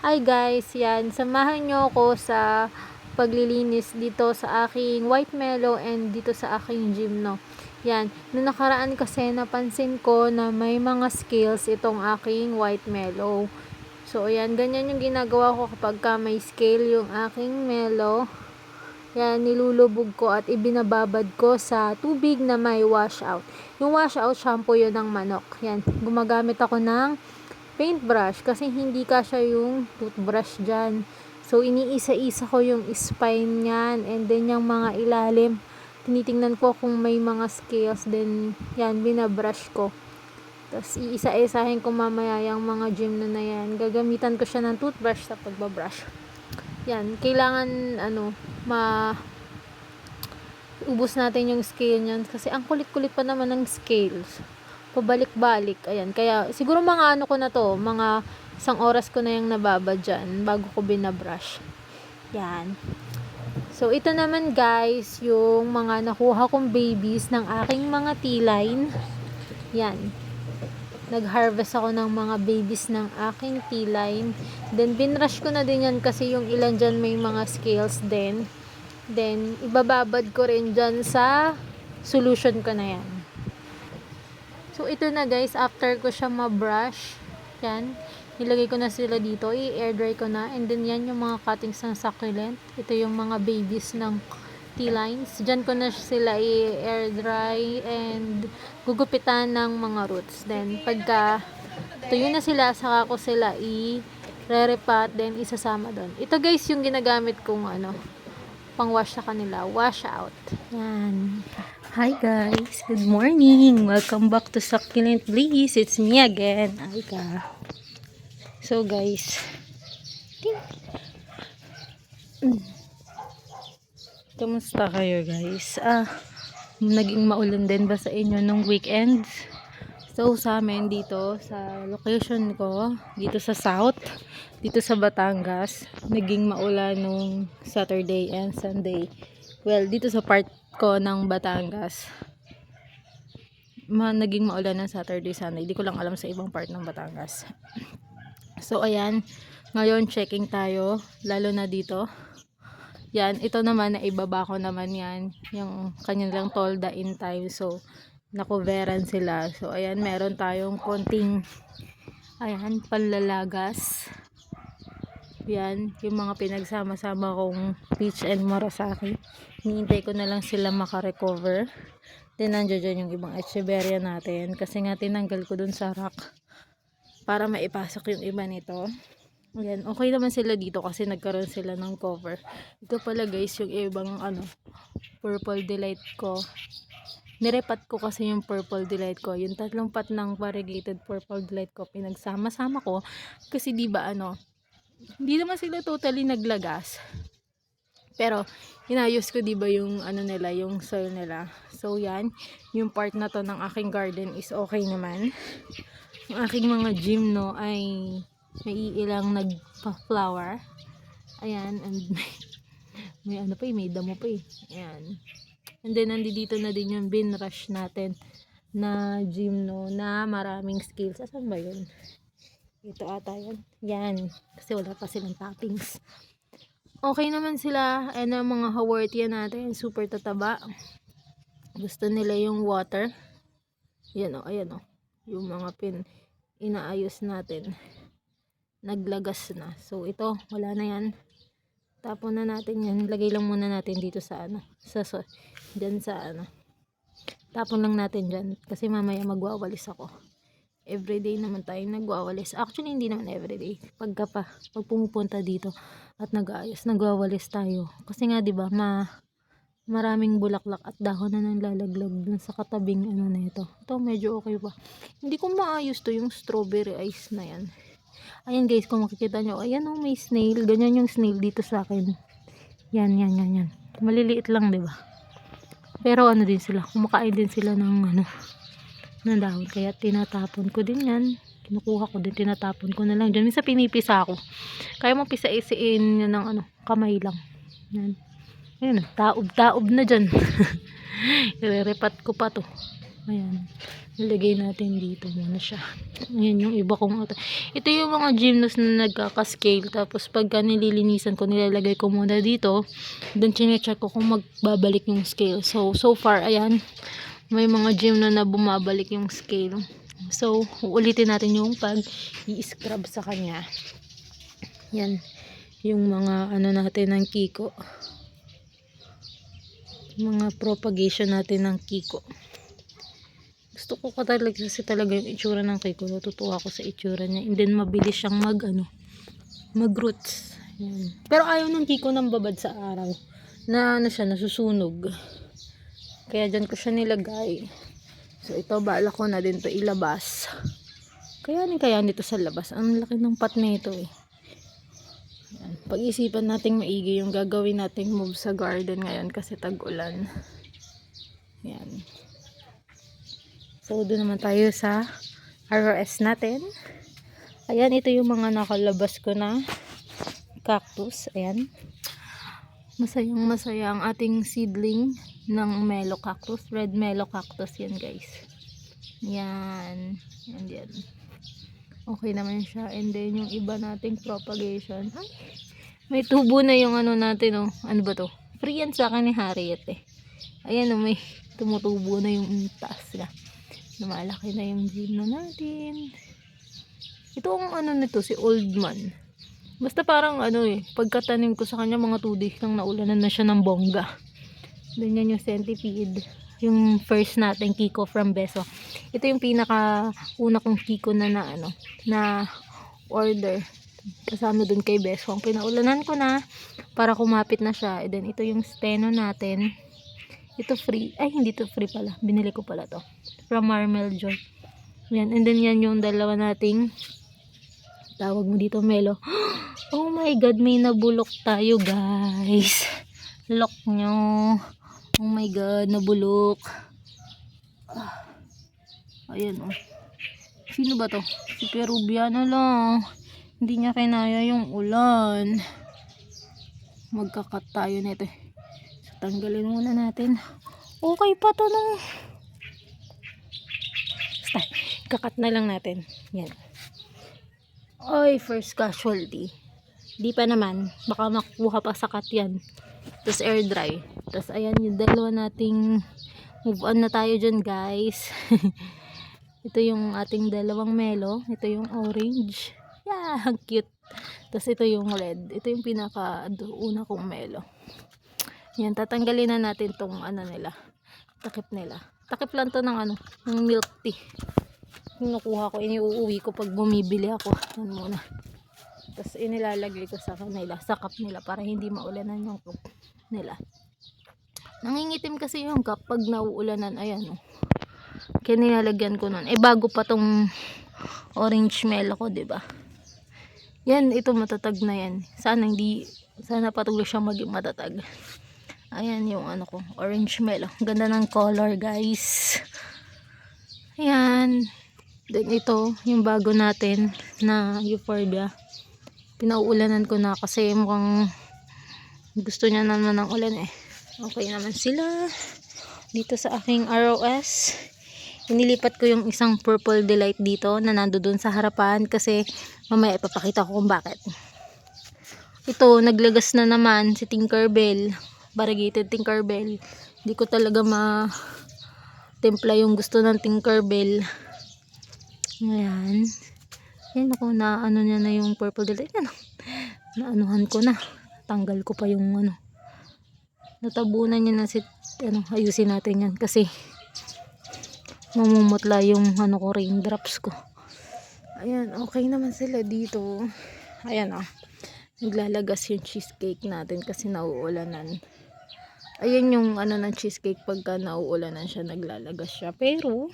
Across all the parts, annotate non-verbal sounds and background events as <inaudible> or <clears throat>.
Hi guys, yan. Samahan nyo ako sa paglilinis dito sa aking white mellow and dito sa aking gym, no. Yan. Noong nakaraan kasi napansin ko na may mga scales itong aking white mellow. So, ayan. Ganyan yung ginagawa ko kapag ka may scale yung aking mellow. Yan, nilulubog ko at ibinababad ko sa tubig na may washout. Yung washout shampoo yun ng manok. Yan, gumagamit ako ng paintbrush kasi hindi kasya yung toothbrush dyan. So, iniisa-isa ko yung spine niyan and then yung mga ilalim. Tinitingnan ko kung may mga scales then yan, binabrush ko. Tapos, iisa-isahin ko mamaya yung mga gym na na yan. Gagamitan ko siya ng toothbrush sa pagbabrush. Yan, kailangan ano, ma ubus natin yung scale niyan kasi ang kulit-kulit pa naman ng scales pabalik-balik. Ayan. Kaya, siguro mga ano ko na to, mga isang oras ko na yung nababa dyan bago ko binabrush. Yan. So, ito naman guys, yung mga nakuha kong babies ng aking mga T-line. Yan. Nag-harvest ako ng mga babies ng aking T-line. Then, binrush ko na din yan kasi yung ilan dyan may mga scales din. Then, ibababad ko rin dyan sa solution ko na yan. So, ito na guys, after ko siya ma-brush, yan, nilagay ko na sila dito, i-air dry ko na, and then yan yung mga cuttings ng succulent, ito yung mga babies ng T-lines, dyan ko na sila i-air dry, and gugupitan ng mga roots, then pagka tuyo na sila, saka ko sila i re-repat, then isasama doon. Ito guys, yung ginagamit kong ano, pang wash sa kanila, wash out. Yan. Hi guys, good morning. Welcome back to Succulent Bliss. It's me again, Aika. So guys. Mm. Kamusta kayo guys? Ah, naging maulan din ba sa inyo nung weekends? So sa amin dito sa location ko, dito sa South, dito sa Batangas, naging maulan nung Saturday and Sunday. Well, dito sa part ko ng Batangas, ma naging maulan ng Saturday, Sunday. Hindi ko lang alam sa ibang part ng Batangas. <clears throat> So, ayan. Ngayon, checking tayo. Lalo na dito. Yan. Ito naman, naibaba ko naman yan. Yung kanilang tolda in time. So, nakuveran sila. So, ayan. Meron tayong konting ayan, panlalagas. Yan. Yung mga pinagsama-sama kong peach and morasaki. Hinihintay ko na lang sila makarecover. Then, nandiyan dyan yung ibang echeveria natin. Kasi nga, tinanggal ko dun sa rack para maipasok yung iba nito. Ayan, okay naman sila dito kasi nagkaroon sila ng cover. Ito pala guys, yung ibang ano, purple delight ko. Nirepat ko kasi yung purple delight ko. Yung tatlong pat ng variegated purple delight ko, pinagsama-sama ko. Kasi di ba ano, hindi naman sila totally naglagas. Pero, inayos ko di ba yung ano nila, yung soil nila. So, yan. Yung part na to ng aking garden is okay naman. Yung aking mga gym, no, ay may ilang nagpa-flower. Ayan, and <laughs> may, may ano pa eh, may damo pa eh. Ayan. And then, nandito na din yung bin rush natin na gym, no, na maraming skills. Asan ba yun? Ito ata yun. Yan. Kasi wala pa silang toppings. Okay naman sila. Ano mga hawortia natin. Super tataba. Gusto nila yung water. Yan o. Ayan o. Yung mga pin inaayos natin. Naglagas na. So ito. Wala na yan. Tapon na natin yan. Lagay lang muna natin dito sa ano. Sa, sa dyan sa ano. Tapon lang natin dyan. Kasi mamaya magwawalis ako everyday naman tayo nagwawalis. Actually, hindi naman everyday. Pagka pa, pag pumupunta dito at nag-aayos, nagwawalis tayo. Kasi nga, di ba, ma maraming bulaklak at dahon na nang dun sa katabing ano na ito. Ito, medyo okay pa. Hindi ko maayos to yung strawberry ice na yan. Ayan guys, kung makikita nyo, ayan oh, may snail. Ganyan yung snail dito sa akin. Yan, yan, yan, yan. Maliliit lang, di ba? Pero ano din sila, kumakain din sila ng ano, ng dahon. Kaya tinatapon ko din yan. Kinukuha ko din, tinatapon ko na lang dyan. Minsan pinipisa ako. Kaya mo pisa-isiin yan ng ano, kamay lang. Yan. Yan, taob-taob na dyan. <laughs> Irerepat ko pa to. Ayan. Nilagay natin dito muna siya. Ayan yung iba kong auto. Ito yung mga gymnos na nagkaka-scale. Tapos pagka nililinisan ko, nilalagay ko muna dito. Then chinecheck ko kung magbabalik yung scale. So, so far, ayan. May mga gym na na bumabalik yung scale. So, uulitin natin yung pag i-scrub sa kanya. Yan. Yung mga ano natin ng Kiko. Mga propagation natin ng Kiko. Gusto ko ka talaga kasi talaga yung itsura ng Kiko. Natutuwa ako sa itsura niya. And then mabilis siyang mag ano, mag roots. Yan. Pero ayaw ng Kiko ng babad sa araw. Na ano siya, nasusunog. Kaya dyan ko siya nilagay. So ito, bala ko na din to ilabas. Kaya ni kaya nito sa labas. Ang laki ng pat nito eh. Pag-isipan nating maigi yung gagawin nating move sa garden ngayon kasi tag-ulan. Yan. So, doon naman tayo sa ROS natin. Ayan, ito yung mga nakalabas ko na cactus. Ayan. Masayang masaya ang ating seedling ng melo cactus. Red melo cactus yan guys. Yan. Yan yan. Okay naman siya. And then yung iba nating propagation. Ay, may tubo na yung ano natin oh. Ano ba to? Free yan sa akin ni Harriet eh. Ayan oh, may tumutubo na yung taas na. Lumalaki na yung gym na natin. Ito ang ano nito, si Old Man. Basta parang ano eh, pagkatanim ko sa kanya mga 2 days lang naulanan na siya ng bongga. Then yan yung centipede. Yung first natin Kiko from Beso. Ito yung pinaka una kong Kiko na na ano, na order. Kasama dun kay Beso. Ang pinaulanan ko na para kumapit na siya. And then ito yung steno natin. Ito free. Ay, hindi to free pala. Binili ko pala to. From Marmel Joy. Yan. And then yan yung dalawa nating tawag mo dito Melo. <gasps> Oh my God, may nabulok tayo guys. Lock nyo. Oh my God, nabulok. Ah. Ayan oh. Sino ba to? Si Peruviano lang. Hindi niya kinaya yung ulan. Magkakat tayo nito eh. So, tanggalin muna natin. Okay pa to no. Basta, kakat na lang natin. Yan. Oy, first casualty. Di pa naman. Baka makuha pa sa cut yan. Tapos air dry. Tapos ayan yung dalawa nating move on na tayo dyan guys. <laughs> Ito yung ating dalawang melo. Ito yung orange. Yeah, ang cute. Tapos ito yung red. Ito yung pinaka una kong melo. Yan, tatanggalin na natin tong ano nila. Takip nila. Takip lang to ng ano, ng milk tea. Yung nakuha ko, iniuuwi ko pag bumibili ako. Yan muna. Tapos inilalagay ko sa kanila, sa cup nila para hindi maulanan yung cup nila. Nangingitim kasi yung cup pag nauulanan. Ayan oh. Kaya ko nun. Eh bago pa tong orange melo ko, ba? Yan, ito matatag na yan. Sana hindi, sana patuloy siyang maging matatag. Ayan yung ano ko, orange melo. Ganda ng color, guys. Ayan. Then ito, yung bago natin na euphorbia. Pinauulanan ko na kasi mukhang gusto niya naman ng ulan eh. Okay naman sila. Dito sa aking ROS. Inilipat ko yung isang purple delight dito na nando doon sa harapan kasi mamaya ipapakita ko kung bakit. Ito, naglagas na naman si Tinkerbell. Variegated Tinkerbell. Hindi ko talaga ma templa yung gusto ng Tinkerbell. Ayan. Yan ako na ano niya na yung purple delight. Yan. Naanuhan ko na. Tanggal ko pa yung ano. Natabunan niya na si ano, ayusin natin yan kasi mamumutla yung ano ko raindrops ko. Ayan, okay naman sila dito. Ayan ah. Naglalagas yung cheesecake natin kasi nauulanan. Ayan yung ano ng cheesecake pagka nauulanan siya, naglalagas siya. Pero,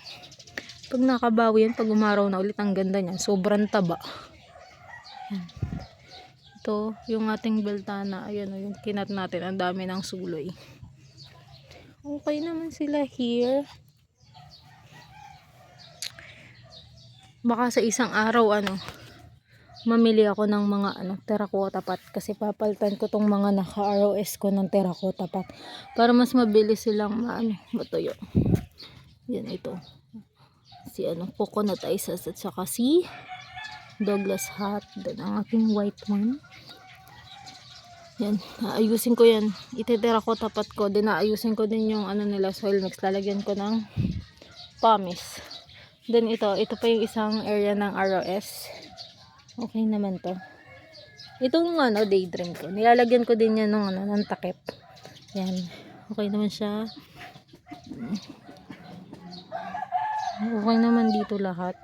pag nakabawi yan, pag umaraw na ulit, ang ganda niya. Sobrang taba. Ayan. Ito, yung ating beltana. Ayan o, yung kinat natin. Ang dami ng suloy. Okay naman sila here. Baka sa isang araw, ano, mamili ako ng mga ano, terracotta pot kasi papalitan ko tong mga naka-ROS ko ng terracotta pot para mas mabilis silang maano, matuyo. Yan ito. Si ano, coconut ices at saka si Douglas hat. Then ang aking white one. Yan, aayusin ko yan. Itetera ko tapat ko. Then aayusin ko din yung ano nila soil mix. Lalagyan ko ng pumice. Then ito, ito pa yung isang area ng ROS. Okay naman to. Itong ano, daydream ko. Nilalagyan ko din yan ng, ano, ng takip. Yan. Okay naman siya. Okay naman dito lahat.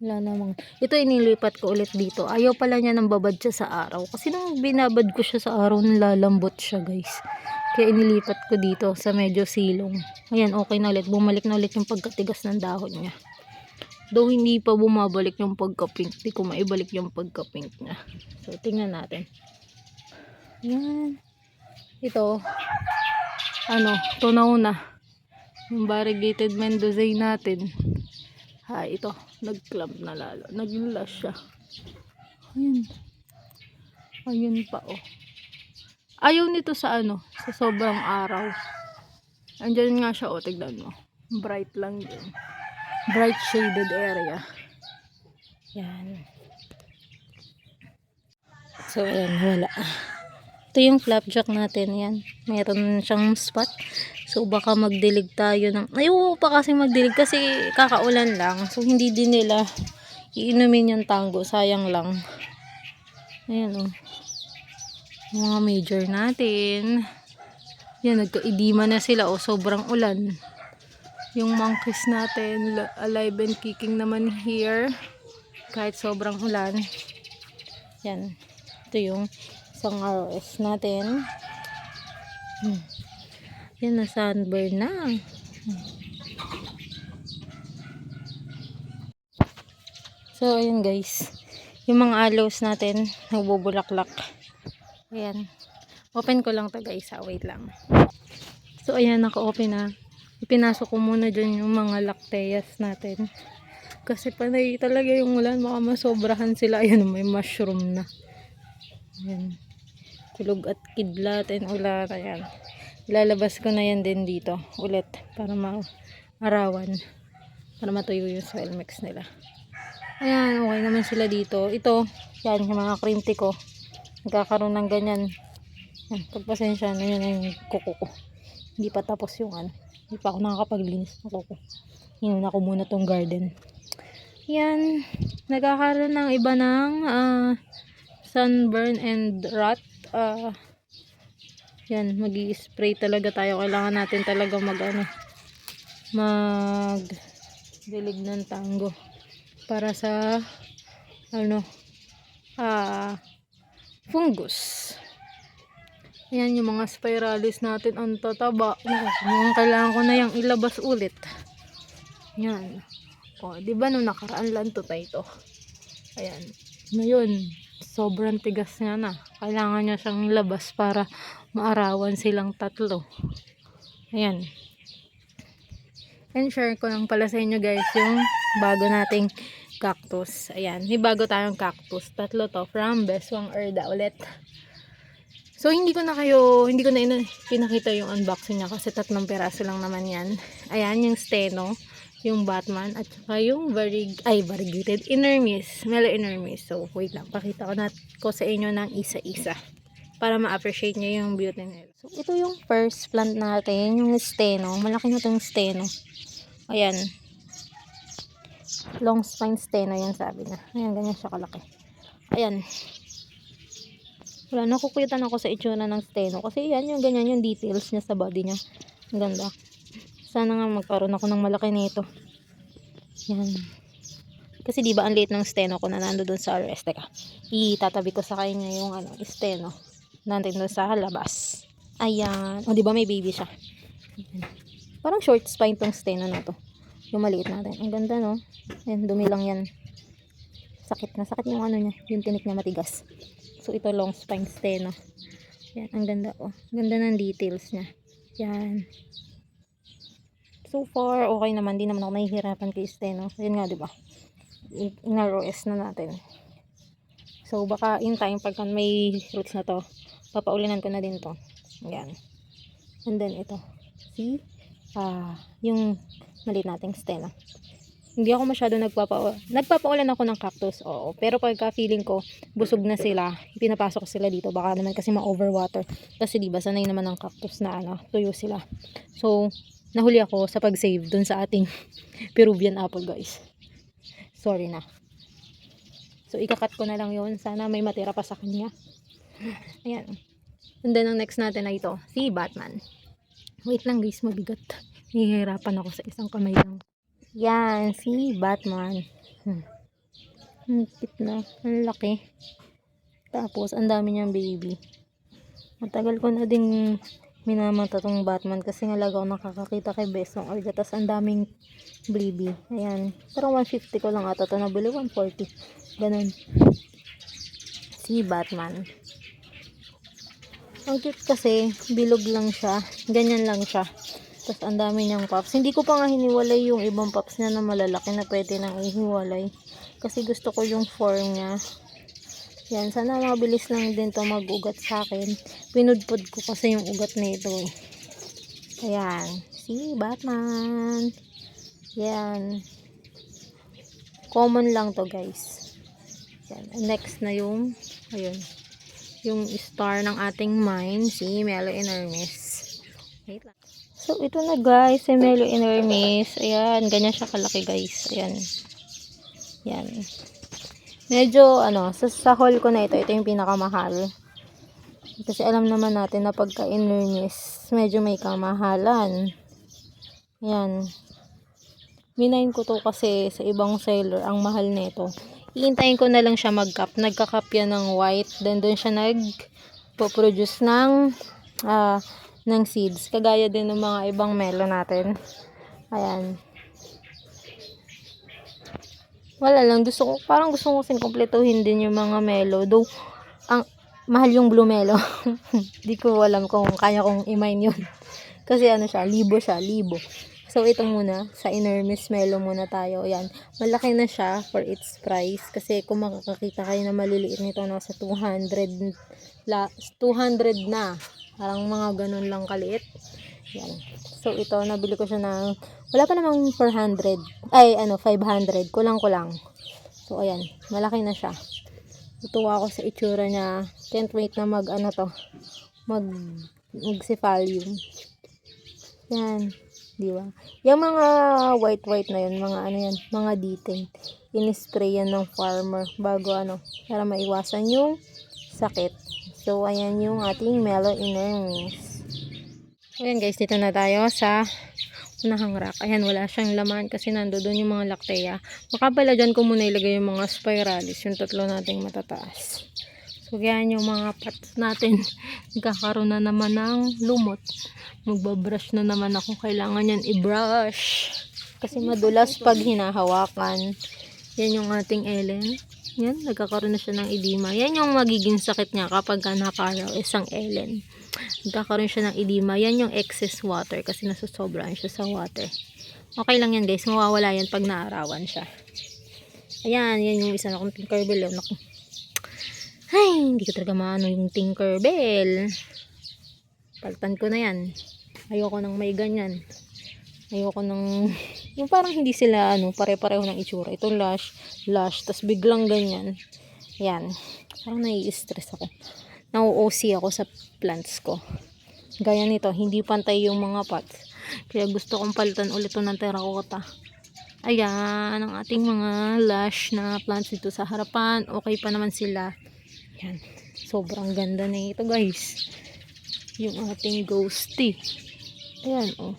Wala namang. Ito inilipat ko ulit dito. Ayaw pala niya nang babad siya sa araw. Kasi nung binabad ko siya sa araw, nalalambot siya guys. Kaya inilipat ko dito sa medyo silong. Ayan, okay na ulit. Bumalik na ulit yung pagkatigas ng dahon niya. Though hindi pa bumabalik yung pagka-pink. Hindi ko maibalik yung pagka-pink niya. So, tingnan natin. Ayan. Ito. Ano, tunaw na. Yung variegated Mendozay natin. Ha, ito. Nag-clump na lalo. Nag-lush siya. Ayun. Ayun pa, oh. Ayaw nito sa ano, sa sobrang araw. Andyan nga siya, oh, tignan mo. Bright lang yun. Bright shaded area. Yan. So, ayan, wala. Ito yung flapjack natin, yan. Meron siyang spot. So, baka magdilig tayo ng... Ayaw pa kasi magdilig kasi kakaulan lang. So, hindi din nila iinumin yung tango. Sayang lang. Ayan, oh. Yung mga major natin. Yan, nagka-idima na sila. O, sobrang ulan. Yung monkeys natin, alive and kicking naman here. Kahit sobrang ulan. Yan. Ito yung isang ROS natin. Hmm. Yan na sunburn na. So, ayun guys. Yung mga aloes natin, nagbubulaklak. Ayan. Open ko lang to guys. Wait lang. So, ayan. Naka-open na. Ipinasok ko muna dyan yung mga lacteas natin. Kasi panay talaga yung ulan. Baka masobrahan sila. Ayan, may mushroom na. Ayan. Kulog at kidlat and ulat. Ayan. Ilalabas ko na yan din dito. Ulit. Para ma-arawan. Para matuyo yung soil mix nila. Ayan, okay naman sila dito. Ito, yan, yung mga tea ko. Nagkakaroon ng ganyan. Yan, pagpasensya na yun yung kuko ko. Hindi pa tapos yung ano. Hindi pa ako nakakapaglinis ng kuko. Hinuna ko muna tong garden. Yan, nagkakaroon ng iba ng ah, sunburn and rot. Ah, yan, mag spray talaga tayo. Kailangan natin talaga mag ano, mag dilig ng tango para sa ano ah fungus. Yan yung mga spiralis natin. Ang tataba. Mukhang kailangan ko na yung ilabas ulit. Yan. O di ba nung nakaraan lang to tayo ayan. Ngayon sobrang tigas niya na. Kailangan niya siyang ilabas para maarawan silang tatlo ayan And share ko lang pala sa inyo guys yung bago nating cactus. Ayan, may bago tayong cactus. Tatlo to from Beswang Erda ulit. So hindi ko na kayo, hindi ko na ina- pinakita yung unboxing niya kasi tatlong peraso lang naman yan. Ayan, yung steno, yung Batman, at saka yung varig, ay, variegated inner mist, mellow inner. So wait lang, pakita ko na ko sa inyo ng isa-isa para ma-appreciate nyo yung beauty nila. So ito yung first plant natin, yung steno. Malaki na itong steno. Ayan. Long spine steno yan sabi niya. Ayan, ganyan siya kalaki. Ayan. Wala, nakukulitan ako sa itsura ng steno. Kasi yan, yung ganyan yung details niya sa body niya. Ang ganda. Sana nga magkaroon ako ng malaki nito. Yan. Kasi di ba ang liit ng steno ko na nando doon sa RS. Teka, itatabi ko sa kanya yung ano, steno. Nandun doon sa labas. Ayan. O, di ba may baby siya? Ayan. Parang short spine tong steno na to. Yung maliit natin. Ang ganda, no? Ayan, dumi lang yan. Sakit na. Sakit yung ano niya. Yung tinik niya matigas. So, ito long spine steno. Yan, ang ganda, oh. Ganda ng details niya. Yan. So far, okay naman. Di naman ako nahihirapan kay steno. Yan nga, di ba? In-ROS na natin. So, baka in time, pagka may roots na to, papaulinan ko na din to. Yan. And then, ito. si ah yung maliit nating Stella. Hindi ako masyado nagpapa nagpapaulan ako ng cactus, oo. Pero pagka feeling ko busog na sila, pinapasok ko sila dito. Baka naman kasi ma-overwater. Kasi di ba sanay naman ng cactus na ano, tuyo sila. So, nahuli ako sa pag-save dun sa ating <laughs> Peruvian apple, guys. Sorry na. So, ikakat ko na lang yon Sana may matira pa sa kanya. Ayan. And then, ang next natin ay ito, si Batman. Wait lang guys, mabigat. Nahihirapan ako sa isang kamay lang. Yan, si Batman. Hmm. Ang cute na. Ang laki. Tapos, ang dami niyang baby. Matagal ko na din minamata tong Batman kasi nga laga ako nakakakita kay Besong Orga. Tapos, ang daming baby. Ayan. Pero 150 ko lang ata ito nabili. 140. Ganun. Si Batman. Ang cute kasi, bilog lang siya. Ganyan lang siya. Tapos ang dami niyang pups. Hindi ko pa nga hiniwalay yung ibang pups niya na malalaki na pwede nang ihiwalay. Kasi gusto ko yung form niya. Yan, sana mabilis lang din to mag-ugat sa akin. Pinudpod ko kasi yung ugat na ito eh. Ayan, si Batman. Yan. Common lang to guys. Yan. Next na yung, ayun, yung star ng ating mine, si Melo Enormis. So, ito na guys, si Melo Enormis. Ayan, ganyan siya kalaki guys. Ayan. Yan. Medyo, ano, sa, sa haul ko na ito, ito yung pinakamahal. Kasi alam naman natin na pagka Enormis, medyo may kamahalan. Yan. Minayin ko to kasi sa ibang seller, ang mahal nito. Iintayin ko na lang siya mag-cup. Nagka-cup yan ng white. Then, doon siya nag-produce ng ah, ng seeds. Kagaya din ng mga ibang melo natin. Ayan. Wala lang. Gusto ko, parang gusto ko kasing kompletuhin din yung mga melo. Though, ang mahal yung blue melo. <laughs> Di ko alam kung kaya kong i-mine yun. <laughs> Kasi ano siya, libo siya, libo. So, ito muna, sa Enormous Melo muna tayo. Ayan, malaki na siya for its price. Kasi kung makakakita kayo na maliliit nito, nasa 200, la, 200 na. Parang mga ganun lang kaliit. Yan. So, ito, nabili ko siya ng, wala pa namang 400. Ay, ano, 500. Kulang-kulang. So, ayan, malaki na siya. Tutuwa ako sa itsura niya. Can't wait na mag, ano to, mag, mag-cephalium. Yan. Di ba? Yung mga white-white na yun, mga ano yan, mga detail. In-spray yan ng farmer bago ano, para maiwasan yung sakit. So, ayan yung ating mellow innings. Ayan guys, dito na tayo sa unahang rack. Ayan, wala siyang laman kasi nando doon yung mga lactea. Baka pala dyan ko muna ilagay yung mga spiralis, yung tatlo nating matataas. So, yan yung mga pots natin. <laughs> Nagkakaroon na naman ng lumot. Magbabrush na naman ako. Kailangan yan i-brush. Kasi madulas pag hinahawakan. Yan yung ating Ellen. Yan, nagkakaroon na siya ng edema. Yan yung magiging sakit niya kapag ka nakaraw isang Ellen. Nagkakaroon siya ng edema. Yan yung excess water kasi nasusobrahan siya sa water. Okay lang yan guys. Mawawala yan pag naarawan siya. Ayan, yan yung isa na kong Tinkerbell. oh. Ay, hindi ko talaga maano yung Tinkerbell. Paltan ko na yan. Ayoko nang may ganyan. Ayoko nang... <laughs> Yung parang hindi sila ano, pare-pareho ng itsura. Ito lush, lush, tas biglang ganyan. Yan. Parang nai-stress ako. Nau-OC ako sa plants ko. Gaya nito, hindi pantay yung mga pots. Kaya gusto kong palitan ulit to ng terracotta. Ayan, ang ating mga lush na plants dito sa harapan. Okay pa naman sila. Yan. Sobrang ganda na ito guys. Yung ating ghosty. Ayan, oh.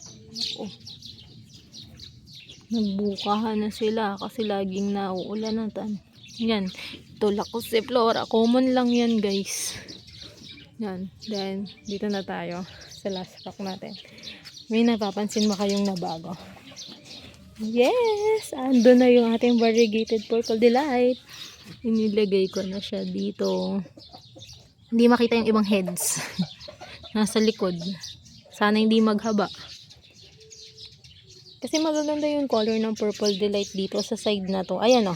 oh. Nagbukahan na sila kasi laging nauulanatan. Yan. Ito Lacosiflora. Common lang yan guys. Yan. Then, dito na tayo sa last pack natin. May napapansin mo kayong nabago. Yes! Ando na yung ating variegated purple delight. Inilagay ko na siya dito. Hindi makita yung ibang heads. <laughs> Nasa likod. Sana hindi maghaba. Kasi magaganda yung color ng purple delight dito sa side na to. Ayan o.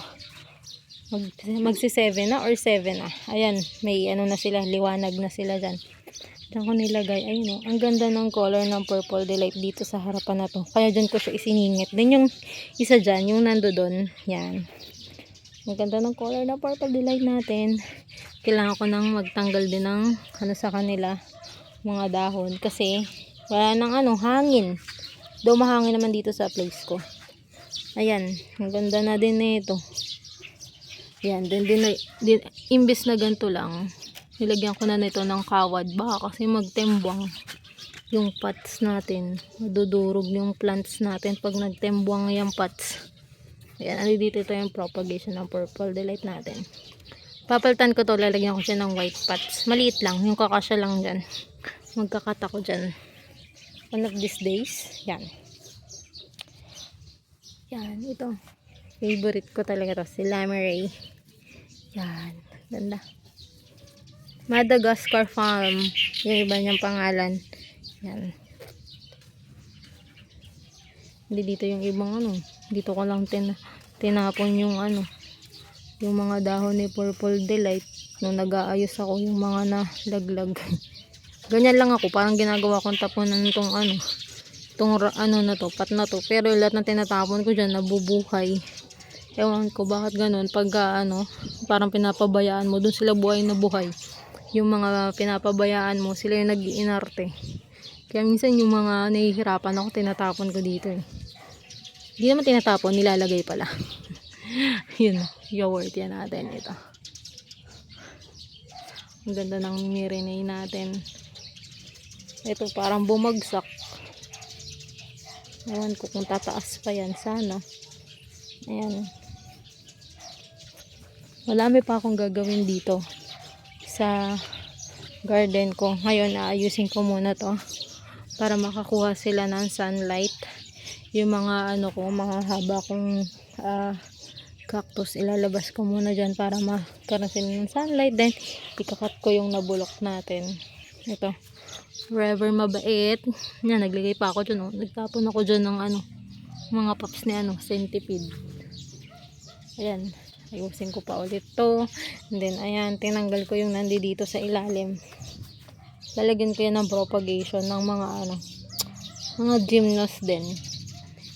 Mag, magsi 7 na or 7 na. Ayan, may ano na sila, liwanag na sila dyan. Diyan ko nilagay. Ayun o. Ang ganda ng color ng purple delight dito sa harapan na to. Kaya dyan ko siya isiningit. Then yung isa dyan, yung nando doon. Yan. Ang ganda ng color ng purple delight natin. Kailangan ko nang magtanggal din ng ano sa kanila. Mga dahon. Kasi wala nang ano, hangin. Daw mahangin naman dito sa place ko. Ayan. Ang ganda na din nito. Yan. Then, din, din, imbis na ganito lang, nilagyan ko na nito ng kawad baka kasi magtembwang yung pots natin madudurog yung plants natin pag nagtembwang yung pots ayan ano dito ito yung propagation ng purple delight natin papalitan ko to lalagyan ko siya ng white pots maliit lang yung kakasya lang dyan magkakat ako dyan one of these days yan yan ito favorite ko talaga to si Lamaray yan ganda Madagascar Farm. Yung iba niyang pangalan. Yan. Hindi dito yung ibang ano. Dito ko lang tin tinapon yung ano. Yung mga dahon ni Purple Delight. Nung nag-aayos ako yung mga nalaglag. <laughs> Ganyan lang ako. Parang ginagawa kong tapunan itong ano. Itong ano na to. Pat na to. Pero lahat ng tinatapon ko dyan nabubuhay. Ewan ko bakit ganun. Pag ano, parang pinapabayaan mo. Doon sila buhay na buhay yung mga pinapabayaan mo, sila yung nag-iinarte. Kaya minsan yung mga nahihirapan ako, tinatapon ko dito eh. Hindi naman tinatapon, nilalagay pala. <laughs> Yun, yogurt yan natin ito. Ang ganda ng mirinay natin. Ito parang bumagsak. Ewan ko kung tataas pa yan, sana. Ayan. Marami pa akong gagawin dito sa garden ko. Ngayon, aayusin ko muna to para makakuha sila ng sunlight. Yung mga ano ko, mga haba kong ah, cactus, ilalabas ko muna dyan para magkaroon sila ng sunlight. Then, ikakat ko yung nabulok natin. Ito. Forever mabait. Yan, naglagay pa ako dyan. Oh. Nagtapon ako dyan ng ano, mga pups ni ano, centipede. Ayan ayusin ko pa ulit to and then ayan tinanggal ko yung nandi dito sa ilalim lalagyan ko yan ng propagation ng mga ano mga gymnast din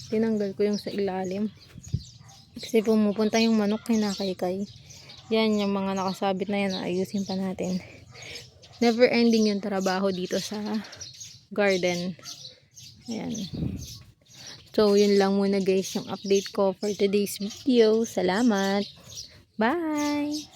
tinanggal ko yung sa ilalim kasi pumupunta yung manok kinakaykay yan yung mga nakasabit na yan ayusin pa natin never ending yung trabaho dito sa garden ayan So, yun lang muna guys yung update ko for today's video. Salamat! Bye!